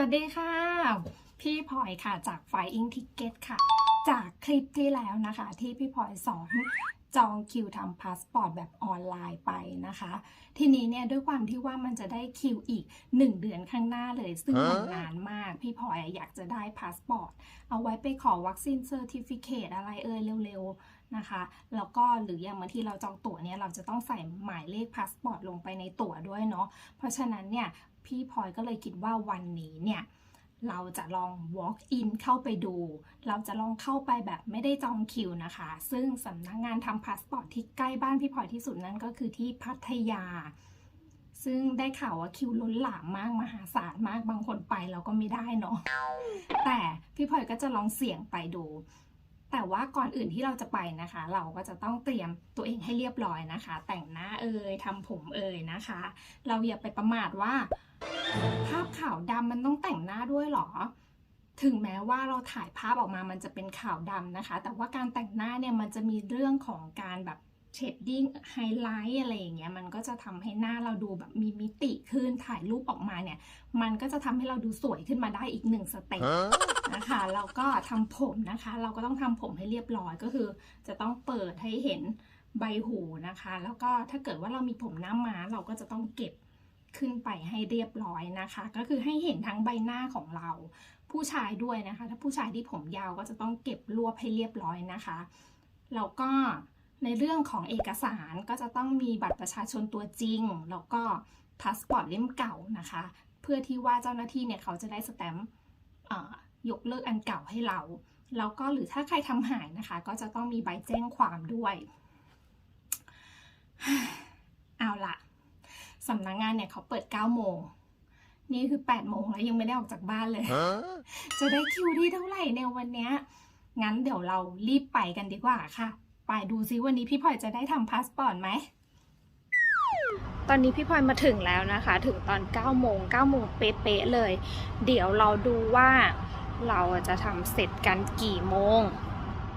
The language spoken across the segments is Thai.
วัสดีค่ะ พี่พลอยค่ะจาก Flying Ticket ค่ะ จากคลิปที่แล้วนะคะ ที่พี่พลอยสอนจองคิวทำพาสปอร์ตแบบออนไลน์ไปนะคะ ทีนี้เนี่ยด้วยความที่ว่ามันจะได้คิวอีก 1 เดือนข้างหน้าเลย ซึ่งมันนานมาก พี่พลอยอยากจะได้พาสปอร์ตเอาไว้ไปขอวัคซีนเซอร์ติฟิเคตอะไรเอ่ยเร็วๆนะคะ แล้วก็หรืออย่างบางทีเราจองตั๋วเนี่ยเราจะต้องใส่หมายเลขพาสปอร์ตลงไปในตั๋วด้วยเนาะเพราะฉะนั้นเนี่ย พี่พลอยก็เลยคิดว่าวันนี้เนี่ยเราจะลอง walk in เข้าไปดู เราจะลองเข้าไปแบบไม่ได้จองคิวนะคะ ซึ่งสำนักงงานทำพาสปอร์ตที่ใกล้บ้านพี่พลอยที่สุดนั่นก็คือที่พัทยา ซึ่งได้ข่าวว่าคิวล้นหลามมากมหาศาลมากบางคนไปเราก็ไม่ได้เนาะ แต่พี่พลอยก็จะลองเสี่ยงไปดู แต่ว่าก่อนอื่นที่เราจะไปนะคะ เราก็จะต้องเตรียมตัวเองให้เรียบร้อยนะคะ แต่งหน้าเอ่ยทำผมเอ่ยนะคะ เราอย่าไปประมาทว่า ภาพขาวดำมันต้องแต่งหน้าด้วยหรอ ถึงแม้ว่าเราถ่ายภาพออกมามันจะเป็นขาวดำนะคะ แต่ว่าการแต่งหน้าเนี่ยมันจะมีเรื่องของการแบบ เชดดิ้งไฮไลท์อะไรอย่างเงี้ยมันก็จะทำให้หน้าเราดูแบบมีมิติขึ้นถ่ายรูปออกมาเนี่ย มันก็จะทำให้เราดูสวยขึ้นมาได้อีกหนึ่งสเต็ปนะคะแล้วก็ทำผมนะคะ เราก็ต้องทำผมให้เรียบร้อยก็คือ จะต้องเปิดให้เห็นใบหูนะคะ แล้วก็ถ้าเกิดว่าเรามีผมหน้าม้าเราก็จะต้องเก็บขึ้นไปให้เรียบร้อยนะคะ ก็คือให้เห็นทั้งใบหน้าของเรา ผู้ชายด้วยนะคะ ถ้าผู้ชายที่ผมยาวก็จะต้องเก็บรวบให้เรียบร้อยนะคะแล้วก็ ในเรื่องของเอกสารก็จะต้องมีบัตรประชาชนตัวจริง แล้วก็พาสปอร์ตเล่มเก่านะคะ เพื่อที่ว่าเจ้าหน้าที่เนี่ยเขาจะได้สแตมป์อ่ายกเลิกอันเก่าให้เรา แล้วก็หรือถ้าใครทำหายนะคะ ก็จะต้องมีใบแจ้งความด้วย เอาละสำนักงงานเนี่ยเขาเปิด 9 โมง นี่คือ 8 โมงแล้วยังไม่ได้ออกจากบ้านเลย จะได้คิวที่เท่าไหร่ในวันเนี้ยงั้นเดี๋ยวเรารีบไปกันดีกว่าค่ะ ไปดูซิวันนี้พี่พลอยจะได้ทำพาสปอร์ตไหม ตอนนี้พี่พลอยมาถึงแล้วนะคะ ถึงตอน9โมง9โมงเป๊ะๆเลย เดี๋ยวเราดูว่าเราจะทำเสร็จกันกี่โมง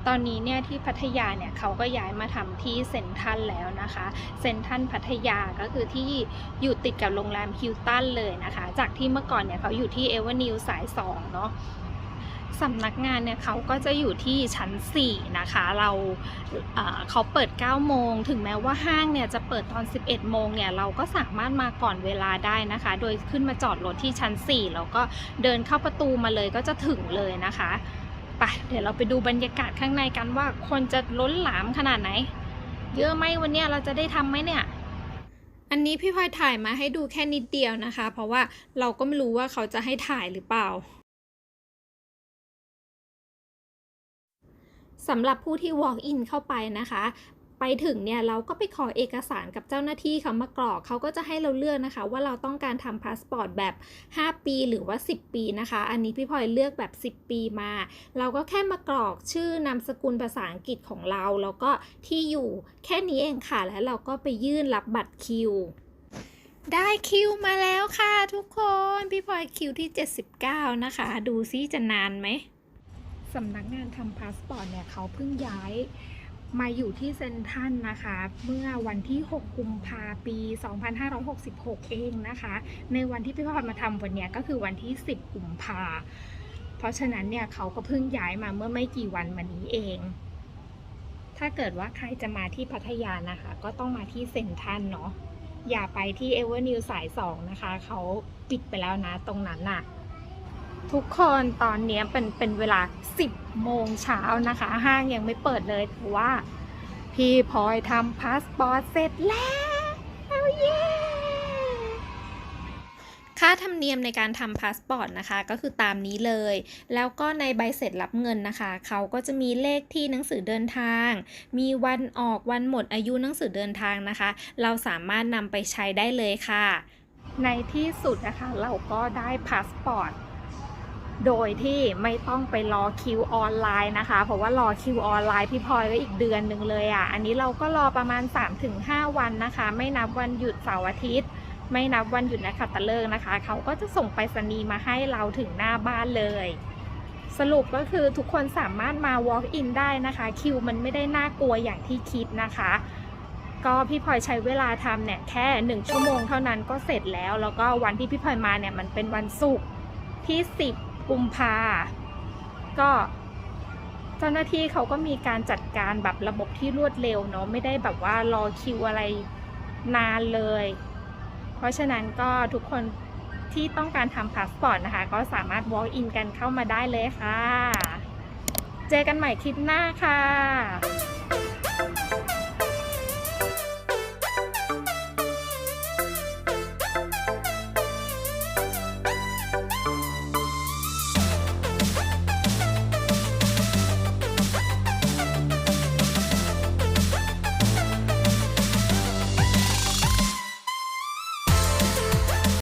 ตอนนี้เนี่ยที่พัทยาเนี่ยเขาก็ย้ายมาทำที่เซนทรัลแล้วนะคะ เซนทรัลพัทยาก็คือที่อยู่ติดกับโรงแรมฮิลตันเลยนะคะ จากที่เมื่อก่อนเนี่ยเขาอยู่ที่เอเวอร์นิวสาย2เนาะ สำนักงานเนี่ยเขาก็จะอยู่ที่ชั้น 4 นะคะ เราเเขาเปิด 9 โมง ถึงแม้ว่าห้างเนี่ยจะเปิดตอน 11 โมงเนี่ยเราก็สามารถมาก่อนเวลาได้นะคะ โดยขึ้นมาจอดรถที่ชั้น 4 แล้วก็เดินเข้าประตูมาเลยก็จะถึงเลยนะคะไปเดี๋ยวเราไปดูบรรยากาศข้างในกันว่าคนจะล้นหลามขนาดไหน เยอะไหมวันนี้เราจะได้ทำไหมเนี่ยอันนี้พี่พลอยถ่ายมาให้ดูแค่นิดเดียวนะคะ เพราะว่าเราก็ไม่รู้ว่าเขาจะให้ถ่ายหรือเปล่า สำหรับผู้ที่ walk in เข้าไปนะคะไปถึงเนี่ยเราก็ไปขอเอกสารกับเจ้าหน้าที่เขามากรอกเขาก็จะให้เราเลือกนะคะ ว่าเราต้องการทำพาสปอร์ตแบบ 5 ปีหรือว่า 10 ปีนะคะ อันนี้พี่พลอยเลือกแบบ 10 ปีมา เราก็แค่มากรอกชื่อนามสกุลภาษาอังกฤษของเรา แล้วก็ที่อยู่แค่นี้เองค่ะ แล้วเราก็ไปยื่นรับบัตรคิว ได้คิวมาแล้วค่ะทุกคน พี่พลอยคิวที่ 79 นะคะ ดูซิจะนานไหม สำนักงานทำพาสปอร์ตเนี่ยเขาเพิ่งย้ายมาอยู่ที่เซนทันนะคะ เมื่อวันที่ 6 กุมภาปี 2566 เองนะคะ ในวันที่พี่พรมาทำวันเนี้ยก็คือวันที่ 10 กุมภาเพราะฉะนั้นเนี่ยเขาก็เพิ่งย้ายมาเมื่อไม่กี่วันมานี้เอง ถ้าเกิดว่าใครจะมาที่พัทยานะคะ ก็ต้องมาที่เซนทันเนาะอย่าไปที่เอเวอร์นิวสาย 2 นะคะ เขาปิดไปแล้วนะตรงนั้นน่ะ ทุกคนตอนนี้เป็นเป็นเวลา 10 โมงเช้านะคะ ห้างยังไม่เปิดเลยเพราะว่า พี่พลอยทำพาสปอร์ตเสร็จแล้วเอาเย้ค่าธรรมเนียมในการทำพาสปอร์ตนะคะ ก็คือตามนี้เลย แล้วก็ในใบเสร็จรับเงินนะคะ เขาก็จะมีเลขที่หนังสือเดินทาง มีวันออกวันหมดอายุหนังสือเดินทางนะคะ เราสามารถนำไปใช้ได้เลยค่ะ ในที่สุดนะคะ เราก็ได้พาสปอร์ต โดยที่ไม่ต้องไปรอคิวออนไลน์นะคะ เพราะว่ารอคิวออนไลน์พี่พลอยก็อีกเดือนหนึ่งเลยอะ อันนี้เราก็รอประมาณ 3-5 วันนะคะ ไม่นับวันหยุดเสาร์อาทิตย์ ไม่นับวันหยุดนักขัตฤกษ์นะคะ เขาก็จะส่งไปรษณีย์มาให้เราถึงหน้าบ้านเลย สรุปก็คือทุกคนสามารถมา walk in ได้นะคะ คิวมันไม่ได้น่ากลัวอย่างที่คิดนะคะก็พี่พลอยใช้เวลาทำเนี่ยแค่ 1 ชั่วโมงเท่านั้นก็เสร็จแล้ว แล้วก็วันที่พี่พลอยมาเนี่ยมันเป็นวันศุกร์ที่ 10 กุมภาก็เจ้าหน้าที่เขาก็มีการจัดการแบบระบบที่รวดเร็วเนาะไม่ได้แบบว่ารอคิวอะไรนานเลย เพราะฉะนั้นก็ทุกคนที่ต้องการทำพาสปอร์ตนะคะ ก็สามารถ walk in กันเข้ามาได้เลยค่ะ เจอกันใหม่คลิปหน้าค่ะ